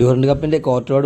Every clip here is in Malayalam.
ഡ്യൂറന്റ് കപ്പിന്റെ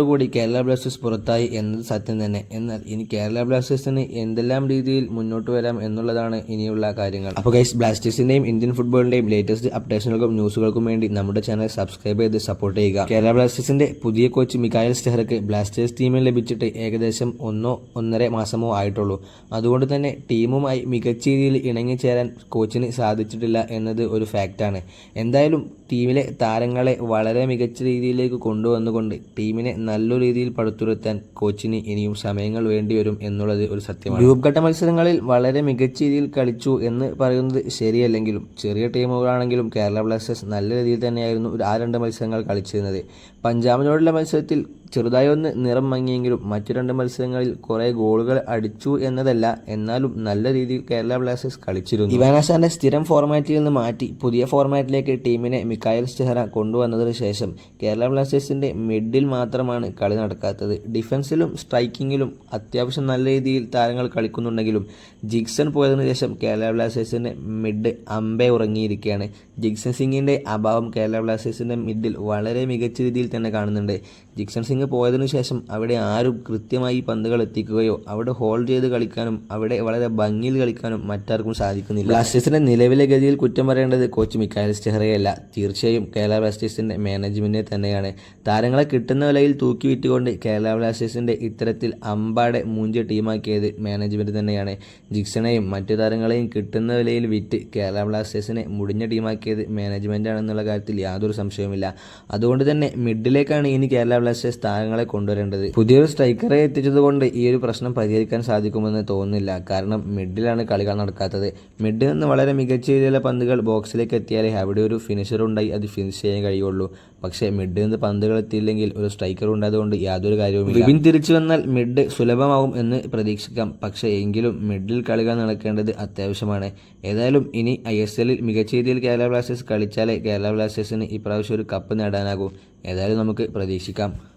കൂടി കേരള ബ്ലാസ്റ്റേഴ്സ് പുറത്തായി എന്നത് സത്യം തന്നെ. എന്നാൽ ഇനി കേരള ബ്ലാസ്റ്റേഴ്സിന് എന്തെല്ലാം രീതിയിൽ മുന്നോട്ട് വരാം എന്നുള്ളതാണ് ഇനിയുള്ള കാര്യങ്ങൾ. അപ്പോൾ ഗൈസ് ബ്ലാസ്റ്റേഴ്സിന്റെയും ഇന്ത്യൻ ഫുട്ബോളിന്റെയും ലേറ്റസ്റ്റ് അപ്ഡേഷനുകൾക്കും ന്യൂസുകൾക്കും വേണ്ടി നമ്മുടെ ചാനൽ സബ്സ്ക്രൈബ് ചെയ്ത് സപ്പോർട്ട് ചെയ്യുക. കേരള ബ്ലാസ്റ്റേഴ്സിന്റെ പുതിയ കോച്ച് മിക്കായൽ സ്റ്റെഹർക്ക് ബ്ലാസ്റ്റേഴ്സ് ടീമിൽ ലഭിച്ചിട്ട് ഏകദേശം ഒന്നോ ഒന്നര മാസമോ ആയിട്ടുള്ളൂ. അതുകൊണ്ട് തന്നെ ടീമുമായി മികച്ച രീതിയിൽ ഇണങ്ങിച്ചേരാൻ കോച്ചിന് സാധിച്ചിട്ടില്ല എന്നത് ഒരു ഫാക്റ്റാണ് എന്തായാലും ടീമിലെ താരങ്ങളെ വളരെ മികച്ച രീതിയിലേക്ക് കൊണ്ടുവന്നുകൊണ്ട് ടീമിനെ നല്ല രീതിയിൽ പടുത്തുയർത്താൻ കോച്ചിന് ഇനിയും സമയങ്ങൾ വേണ്ടിവരും എന്നുള്ളത് ഒരു സത്യമാണ്. ഗ്രൂപ്പ് ഘട്ട മത്സരങ്ങളിൽ വളരെ മികച്ച രീതിയിൽ കളിച്ചു എന്ന് പറയുന്നത് ശരിയല്ലെങ്കിലും ചെറിയ ടീമുകളാണെങ്കിലും കേരള ബ്ലാസ്റ്റേഴ്സ് നല്ല രീതിയിൽ തന്നെയായിരുന്നു ആ രണ്ട് മത്സരങ്ങൾ കളിച്ചിരുന്നത്. പഞ്ചാബിനോടുള്ള മത്സരത്തിൽ ചെറുതായി ഒന്ന് നിറം മങ്ങിയെങ്കിലും മറ്റു രണ്ട് മത്സരങ്ങളിൽ കുറേ ഗോളുകൾ അടിച്ചു എന്നതല്ല എന്നാലും നല്ല രീതിയിൽ കേരള ബ്ലാസ്റ്റേഴ്സ് കളിച്ചിരുന്നു. ഇവാനാസാന്റെ സ്ഥിരം ഫോർമാറ്റിൽ നിന്ന് മാറ്റി പുതിയ ഫോർമാറ്റിലേക്ക് ടീമിനെ മിക്കായൽ സ്റ്റെഹറ കൊണ്ടുവന്നതിന് ശേഷം കേരള ബ്ലാസ്റ്റേഴ്സിന്റെ മിഡിൽ മാത്രമാണ് കളി നടക്കാത്തത്. ഡിഫൻസിലും സ്ട്രൈക്കിങ്ങിലും അത്യാവശ്യം നല്ല രീതിയിൽ താരങ്ങൾ കളിക്കുന്നുണ്ടെങ്കിലും ജിക്സൺ പോയതിനു ശേഷം കേരള ബ്ലാസ്റ്റേഴ്സിന്റെ മിഡ് അമ്പെ ഉറങ്ങിയിരിക്കുകയാണ്. ജിക്സൺ സിംഗിന്റെ അഭാവം കേരള ബ്ലാസ്റ്റേഴ്സിന്റെ മിഡിൽ വളരെ മികച്ച രീതിയിൽ തന്നെ കാണുന്നുണ്ട്. ജിക്സൺ സിംഗ് പോയതിനു ശേഷം അവിടെ ആരും കൃത്യമായി പന്തുകൾ എത്തിക്കുകയോ അവിടെ ഹോൾഡ് ചെയ്ത് കളിക്കാനും അവിടെ വളരെ ഭംഗിയിൽ കളിക്കാനും മറ്റാർക്കും സാധിക്കുന്നില്ല. ബ്ലാസ്റ്റേഴ്സിന്റെ നിലവിലെ ഗതിയിൽ കുറ്റം പറയേണ്ടത് കോച്ച് മിക്കായൽ സ്റ്റെഹറയല്ല. തീർച്ചയായും കേരള ബ്ലാസ്റ്റേഴ്സിന്റെ മാനേജ്മെന്റിനെ തന്നെയാണ്. താരങ്ങളെ കിട്ടുന്ന വിലയിൽ തൂക്കി വിറ്റുകൊണ്ട് കേരള ബ്ലാസ്റ്റേഴ്സിന്റെ ഇത്തരത്തിൽ അമ്പാടെ മൂഞ്ച ടീമാക്കിയത് മാനേജ്മെന്റ് തന്നെയാണ്. ജിക്സണെയും മറ്റു താരങ്ങളെയും കിട്ടുന്ന വിലയിൽ വിറ്റ് കേരള ബ്ലാസ്റ്റേഴ്സിനെ മുടിഞ്ഞ ടീമാക്കിയത് മാനേജ്മെന്റ് ആണെന്നുള്ള കാര്യത്തിൽ യാതൊരു സംശയവുമില്ല. അതുകൊണ്ട് തന്നെ മിഡിലേക്കാണ് ഇനി കേരള ബ്ലാസ്റ്റേഴ്സ് താരങ്ങളെ കൊണ്ടുവരേണ്ടത്. പുതിയൊരു സ്ട്രൈക്കറെ എത്തിച്ചത് കൊണ്ട് ഈ ഒരു പ്രശ്നം പരിഹരിക്കാൻ സാധിക്കുമെന്ന് തോന്നുന്നില്ല. കാരണം മിഡിലാണ് കളികൾ നടക്കാത്തത്. മിഡിൽ നിന്ന് വളരെ മികച്ച രീതിയിലുള്ള പന്തുകൾ ബോക്സിലേക്ക് എത്തിയാലേ അവിടെ ഒരു ഫിനിഷർ ഉണ്ടായി അത് ഫിനിഷ് ചെയ്യാൻ കഴിയുള്ളൂ. പക്ഷേ മിഡിൽ നിന്ന് പന്തുകൾ എത്തിയില്ലെങ്കിൽ ഒരു സ്ട്രൈക്കർ ഉണ്ടായതുകൊണ്ട് യാതൊരു കാര്യവുമില്ല. വിപിൻ തിരിച്ചു വന്നാൽ മിഡ് സുലഭമാവും എന്ന് പ്രതീക്ഷിക്കാം. പക്ഷേ എങ്കിലും മിഡിൽ കളികൾ നടക്കേണ്ടത് അത്യാവശ്യമാണ്. ഏതായാലും ഇനി ഐ എസ് എല്ലിൽ മികച്ച രീതിയിൽ കേരള ബ്ലാസ്റ്റേഴ്സ് കളിച്ചാലേ കേരള ബ്ലാസ്റ്റേഴ്സിന് ഇപ്രാവശ്യം ഒരു കപ്പ് നേടാനാകൂ. ഏതായാലും നമുക്ക് പ്രതീക്ഷിക്കാം.